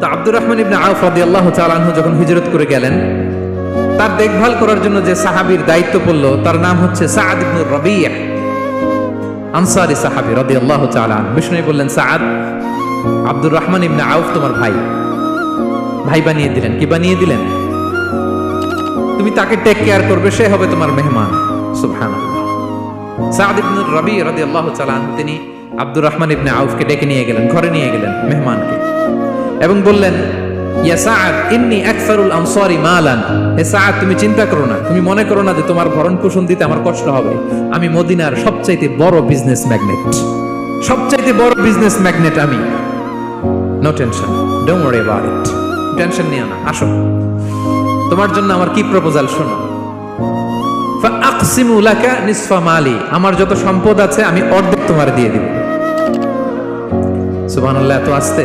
তো Abdur Rahman Ibne Auf রাদিয়াল্লাহু তাআলা আনহু যখন হিজরত করে গেলেন, তার দেখভাল করার জন্য যে সাহাবীর দায়িত্ব পড়ল, তার নাম হচ্ছে বললেন আব্দুর রহমান ইবনে আউফ তোমার ভাই। ভাই বানিয়ে দিলেন। কি বানিয়ে দিলেন? তুমি তাকে টেক কেয়ার করবে, সে হবে তোমার মেহমান। তাআলা আনহু, তিনি আব্দুর রহমান ইবনে আউফকে ডেকে নিয়ে গেলেন, ঘরে নিয়ে গেলেন মেহমানকে। এবং বললেন তুমি চিন্তা করো না। তুমি মনে করো না যে তোমার ভরণ পোষণ দিতে আমার কষ্ট হবে। আমি মদিনার সবচাইতে বড় বিজনেস ম্যাগনেট সবচাইতে বড় বিজনেস ম্যাগনেট আমি। নো টেনশন ডোন্ট টেনশন নিও না, আসো। তোমার জন্য আমার কি প্রপোজাল শোনো। মালি, আমার যত সম্পদ আছে আমি অর্ধেক তোমার দিয়ে দিব। সুবহানাল্লাহ, এত আসতে?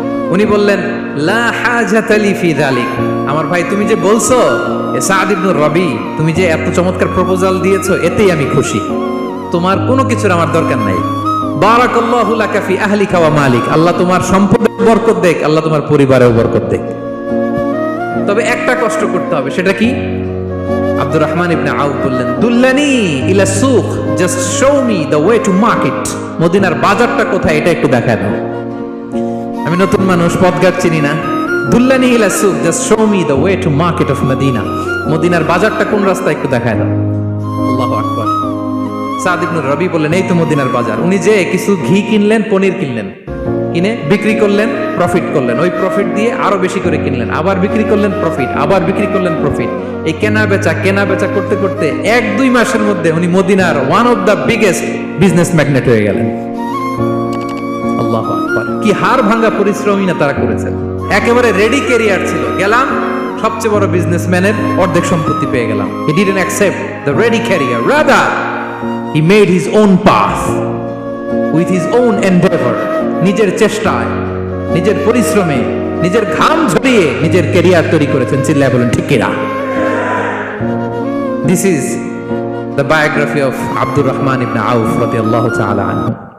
উনি বললেন আমার ভাই, তুমি যে বলছো রবি, তুমি যে এত চমৎকার প্রপোজাল দিয়েছ, এতেই আমি খুশি। তোমার কোনো কিছুর আমার দরকার নাই। মালিক। আল্লাহ তোমার সম্পদে বরকত দেখ, আল্লাহ তোমার পরিবারেও বরকত দেখ। তবে একটা কষ্ট করতে হবে, সেটা কি? আব্দুর রহমান ইবনে আউফ বললেন, দুল্লানি ইলা সুক just show me the way to market. মদিনার বাজারটা কোথায়, এটা একটু দেখায় দাও। আমি নতুন মানুষ পথঘাট চিনি না। দুল্লানি সুক just show me the way to market of Medina মদিনার বাজারটা কোন রাস্তা একটু দেখায় আকবার। সাদ ইবনে রবি বললেন, এই তো মদিনার বাজার। উনি যে কিছু ঘি কিনলেন, পনির কিনলেন। কিনে বিক্রি করলেন প্রফিট করলেন। ওই প্রফিট দিয়ে আরও বেশি করে কিনলেন। আবার বিক্রি করলেন প্রফিট আবার বিক্রি করলেন প্রফিট এই কেনা বেচা কেনা বেচা করতে করতে এক দুই মাসের মধ্যে উনি মদিনার one of the biggest business magnate হয়ে গেলেন। কি হার ভাঙা পরিশ্রমই না তারা করেছেন। একেবারে রেডি ক্যারিয়ার ছিল। গেলাম, সবচেয়ে বড় বিজনেসম্যানের অর্ধেক সম্পত্তি পেয়ে গেলাম। He didn't accept the ready career rather he made his own path with his own endeavour নিজের চেষ্টায়, নিজের পরিশ্রমে, নিজের ঘাম ঝরিয়ে নিজের ক্যারিয়ার তৈরি করেছেন। চিল্লায় বলেন, ঠিক কিনা? This is the biography of Abdur Rahman Ibne Auf রাদিয়াল্লাহু তাআলা আনহু